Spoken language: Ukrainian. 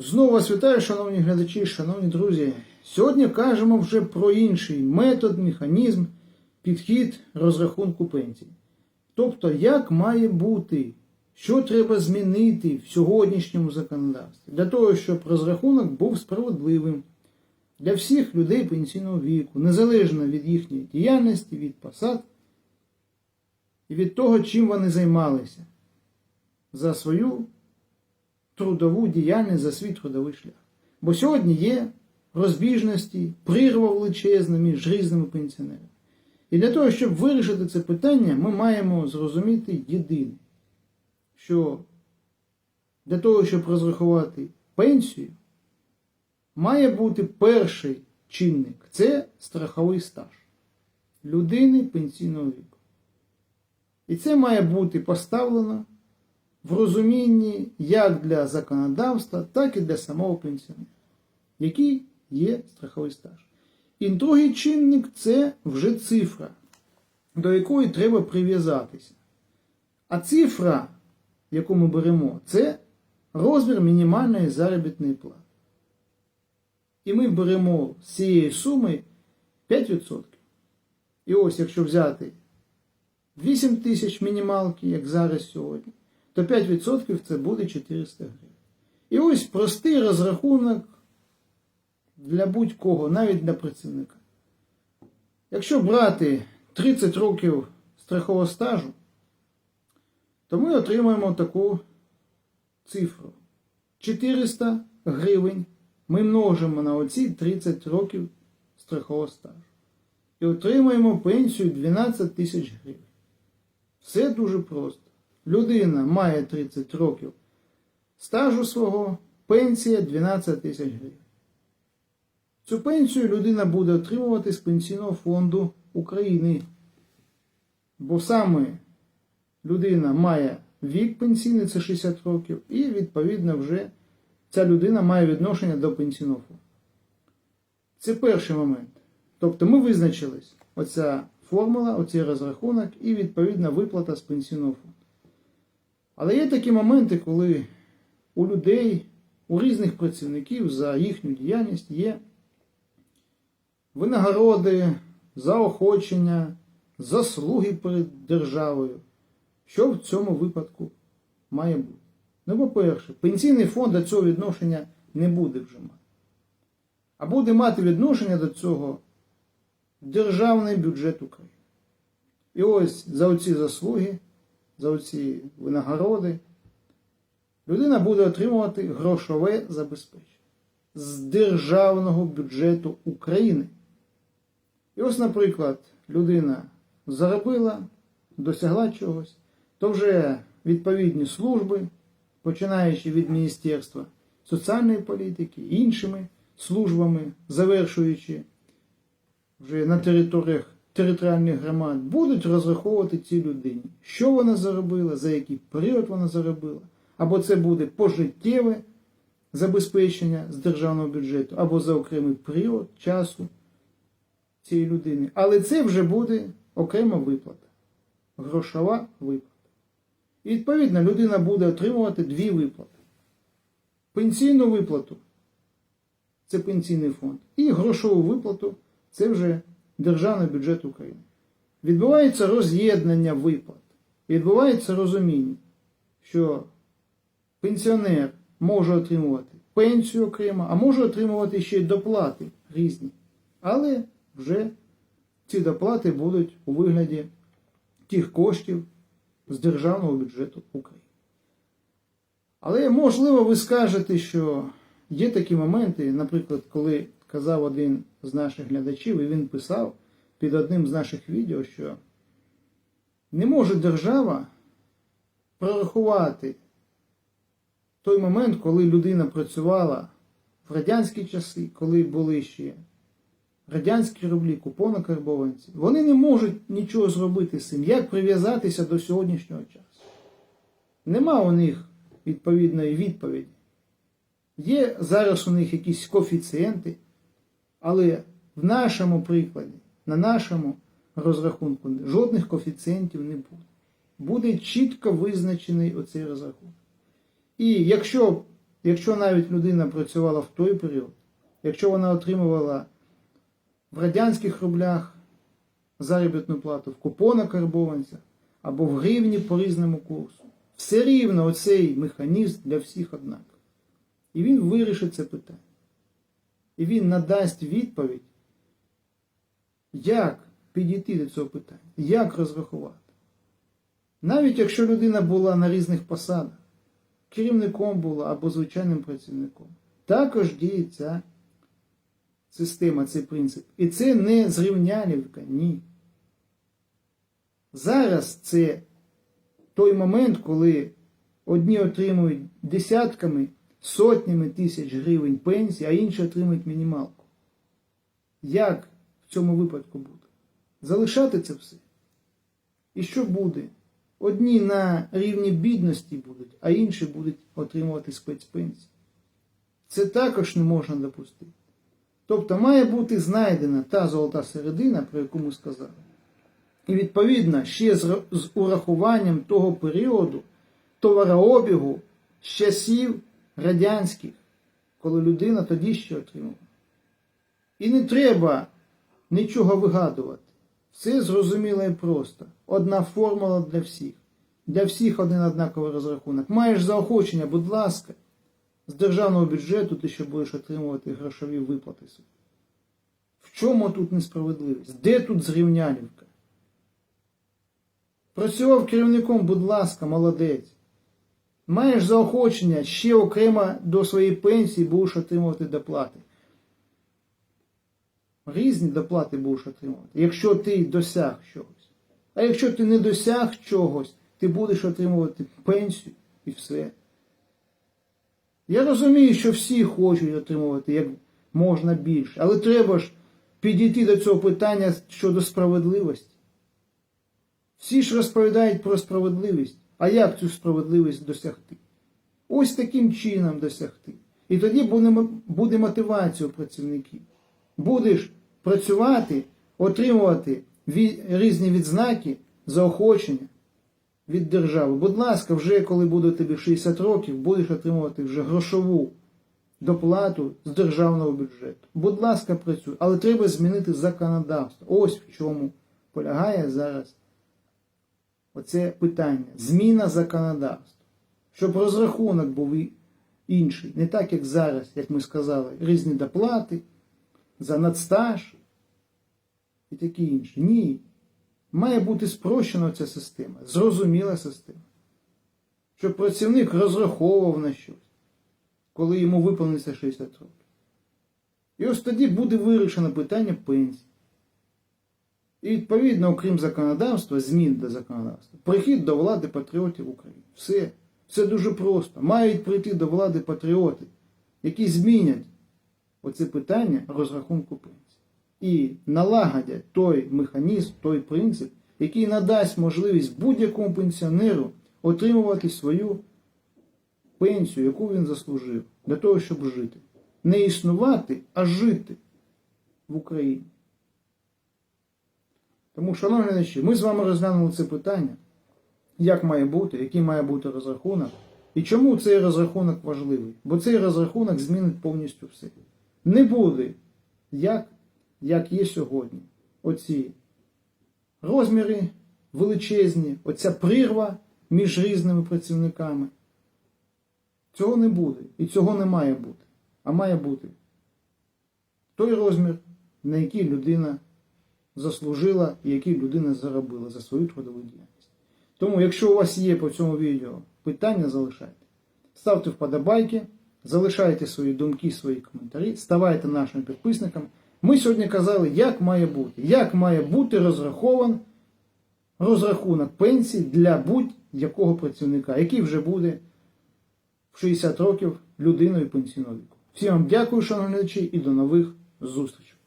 Знову вас вітаю, шановні глядачі, шановні друзі. Сьогодні кажемо вже про інший метод, механізм, підхід розрахунку пенсій. Тобто, як має бути, що треба змінити в сьогоднішньому законодавстві для того, щоб розрахунок був справедливим для всіх людей пенсійного віку, незалежно від їхньої діяльності, від посад і від того, чим вони займалися за свою трудову діяльність за свій трудовий шлях. Бо сьогодні є розбіжності, прірва величезна між різними пенсіонерами. І для того, щоб вирішити це питання, ми маємо зрозуміти єдине, що для того, щоб розрахувати пенсію, має бути перший чинник це страховий стаж людини пенсійного віку. І це має бути поставлено в розумінні як для законодавства, так і для самого пенсіонера, який є страховий стаж. І другий чинник це вже цифра, до якої треба прив'язатися. А цифра, яку ми беремо, це розмір мінімальної заробітної плати. І ми беремо з цієї суми 5%. І ось, якщо взяти 8 тисяч мінімалки, як зараз сьогодні, то 5% це буде 400 гривень. І ось простий розрахунок для будь-кого, навіть для працівника. Якщо брати 30 років страхового стажу, то ми отримаємо таку цифру. 400 гривень ми множимо на оці 30 років страхового стажу. І отримаємо пенсію 12 тисяч гривень. Все дуже просто. Людина має 30 років стажу свого, пенсія 12 тисяч гривень. Цю пенсію людина буде отримувати з Пенсійного фонду України. Бо саме людина має вік пенсійний, це 60 років, і відповідно вже ця людина має відношення до пенсійного фонду. Це перший момент. Тобто ми визначились, оця формула, оцей розрахунок і відповідна виплата з пенсійного фонду. Але є такі моменти, коли у людей, у різних працівників за їхню діяльність є винагороди, заохочення, заслуги перед державою. Що в цьому випадку має бути? Ну, по-перше, пенсійний фонд до цього відношення не буде вже мати. А буде мати відношення до цього державний бюджет України. І ось за оці заслуги, за оці винагороди, людина буде отримувати грошове забезпечення з державного бюджету України. І ось, наприклад, людина заробила, досягла чогось, то вже відповідні служби, починаючи від Міністерства соціальної політики, іншими службами, завершуючи вже на територіях територіальних громад, будуть розраховувати цій людині, що вона заробила, за який період вона заробила, або це буде пожиттєве забезпечення з державного бюджету, або за окремий період часу цієї людини. Але це вже буде окрема виплата, грошова виплата. І відповідно людина буде отримувати дві виплати. Пенсійну виплату це пенсійний фонд, і грошову виплату це вже державний бюджет України. Відбувається роз'єднання виплат. Відбувається розуміння, що пенсіонер може отримувати пенсію окремо, а може отримувати ще й доплати різні. Але вже ці доплати будуть у вигляді тих коштів з державного бюджету України. Але можливо ви скажете, що є такі моменти, наприклад, коли казав один з наших глядачів, і він писав під одним з наших відео, що не може держава прорахувати той момент, коли людина працювала в радянські часи, коли були ще радянські рублі, купони карбованці, вони не можуть нічого зробити з цим, як прив'язатися до сьогоднішнього часу. Нема у них відповідної відповіді. Є зараз у них якісь коефіцієнти, але в нашому прикладі, на нашому розрахунку, жодних коефіцієнтів не буде. Буде чітко визначений оцей розрахунок. І якщо якщо навіть людина працювала в той період, якщо вона отримувала в радянських рублях заробітну плату, в купонах карбованцях або в гривні по різному курсу, все рівно оцей механізм для всіх однаковий. І він вирішить це питання. І він надасть відповідь, як підійти до цього питання, як розрахувати. Навіть якщо людина була на різних посадах, керівником була або звичайним працівником, також діє ця система, цей принцип. І це не зрівнялівка, ні. Зараз це той момент, коли одні отримують десятками, сотнями тисяч гривень пенсії, а інші отримують мінімалку. Як в цьому випадку буде? Залишати це все? І що буде? Одні на рівні бідності будуть, а інші будуть отримувати спецпенсії. Це також не можна допустити. Тобто має бути знайдена та золота середина, про яку ми сказали. І відповідно ще з урахуванням того періоду товарообігу з часів радянських, коли людина тоді ще отримувала. І не треба нічого вигадувати. Все зрозуміло і просто. Одна формула для всіх. Для всіх один однаковий розрахунок. Маєш заохочення, будь ласка, з державного бюджету ти ще будеш отримувати грошові виплати. В чому тут несправедливість? Де тут зрівнялівка? Працював керівником, будь ласка, молодець. Маєш заохочення, ще окремо до своєї пенсії будеш отримувати доплати. Різні доплати будеш отримувати, якщо ти досяг чогось. А якщо ти не досяг чогось, ти будеш отримувати пенсію і все. Я розумію, що всі хочуть отримувати як можна більше, але треба ж підійти до цього питання щодо справедливості. Всі ж розповідають про справедливість. А як цю справедливість досягти? Ось таким чином досягти. І тоді буде, мотивація працівників. Будеш працювати, отримувати різні відзнаки, заохочення від держави. Будь ласка, вже коли буде тобі 60 років, будеш отримувати вже грошову доплату з державного бюджету. Будь ласка, працюй, але треба змінити законодавство. Ось в чому полягає зараз оце питання. Зміна законодавства. Щоб розрахунок був інший. Не так, як зараз, як ми сказали, різні доплати за надстаж і такі інші. Ні. Має бути спрощена ця система, зрозуміла система. Щоб працівник розраховував на щось, коли йому виповниться 60 років. І ось тоді буде вирішено питання пенсії. І відповідно, окрім законодавства, змін до законодавства, прихід до влади патріотів України. Все. Все дуже просто. Мають прийти до влади патріоти, які змінять оце питання розрахунку пенсії. І налагодять той механізм, той принцип, який надасть можливість будь-якому пенсіонеру отримувати свою пенсію, яку він заслужив, для того, щоб жити. Не існувати, а жити в Україні. Тому, шановні глядачі, ми з вами розглянули це питання, як має бути, який має бути розрахунок, і чому цей розрахунок важливий. Бо цей розрахунок змінить повністю все. Не буде, як, як є сьогодні. Оці розміри величезні, оця прірва між різними працівниками. Цього не буде. І цього не має бути. А має бути той розмір, на який людина заслужила і який людина заробила за свою трудову діяльність. Тому, якщо у вас є по цьому відео питання, залишайте. Ставте вподобайки, залишайте свої думки, свої коментарі, ставайте нашими підписниками. Ми сьогодні казали, як має бути, як має бути розрахован розрахунок пенсії для будь-якого працівника, який вже буде в 60 років людиною пенсійного віку. Всім вам дякую, шановні глядачі, і до нових зустрічей.